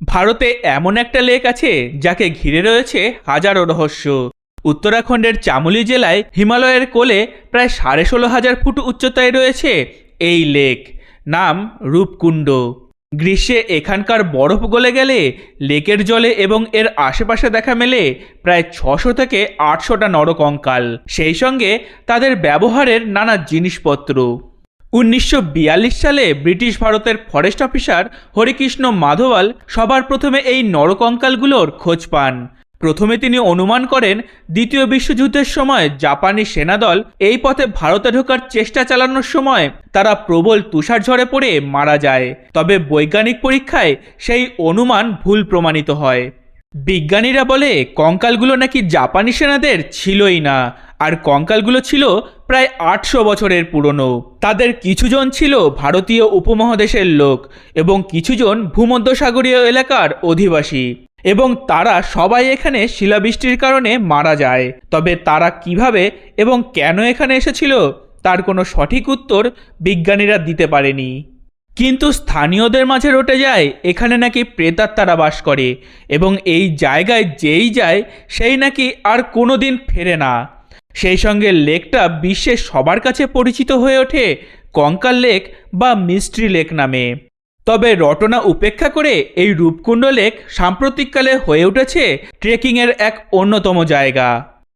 ভারতে এমন একটা লেক আছে যাকে ঘিরে রয়েছে হাজারো রহস্য। উত্তরাখণ্ডের চামোলি জেলায় হিমালয়ের কোলে প্রায় সাড়ে ষোলো হাজার ফুট উচ্চতায় রয়েছে এই লেক। নাম রূপকুণ্ড। গ্রীষ্মে এখানকার বরফ গলে গেলে লেকের জলে এবং এর আশেপাশে দেখা মেলে প্রায় ছশো থেকে আটশোটা নরকঙ্কাল সেই সঙ্গে তাদের ব্যবহারের নানা জিনিসপত্র। উনিশশো বিয়াল্লিশ সালে ব্রিটিশ ভারতের ফরেস্ট অফিসার হরিকৃষ্ণ মাধওয়াল সবার প্রথমে এই নরকঙ্কালগুলোর খোঁজ পান। প্রথমে তিনি অনুমান করেন, দ্বিতীয় বিশ্বযুদ্ধের সময় জাপানি সেনাদল এই পথে ভারতে ঢোকার চেষ্টা চালানোর সময় তারা প্রবল তুষারঝড়ে পড়ে মারা যায়। তবে বৈজ্ঞানিক পরীক্ষায় সেই অনুমান ভুল প্রমাণিত হয়। বিজ্ঞানীরা বলে, কঙ্কালগুলো নাকি জাপানি সেনাদের ছিলই না। আর কঙ্কালগুলো ছিল প্রায় আটশো বছরের পুরনো। তাদের কিছুজন ছিল ভারতীয় উপমহাদেশের লোক এবং কিছুজন ভূমধ্যসাগরীয় এলাকার অধিবাসী। এবং তারা সবাই এখানে শিলাবৃষ্টির কারণে মারা যায়। তবে তারা কীভাবে এবং কেন এখানে এসেছিল, তার কোনো সঠিক উত্তর বিজ্ঞানীরা দিতে পারেনি। কিন্তু স্থানীয়দের মাঝে রটে যায়, এখানে নাকি প্রেতাত্মারা বাস করে এবং এই জায়গায় যেই যায়, সেই নাকি আর কোনো দিন ফেরে না। সেই সঙ্গে লেকটা বিশ্বের সবার কাছে পরিচিত হয়ে ওঠে কঙ্কাল লেক বা মিস্ট্রি লেক নামে। তবে রটনা উপেক্ষা করে এই রূপকুণ্ড লেক সাম্প্রতিককালে হয়ে উঠেছে ট্রেকিংয়ের এক অন্যতম জায়গা।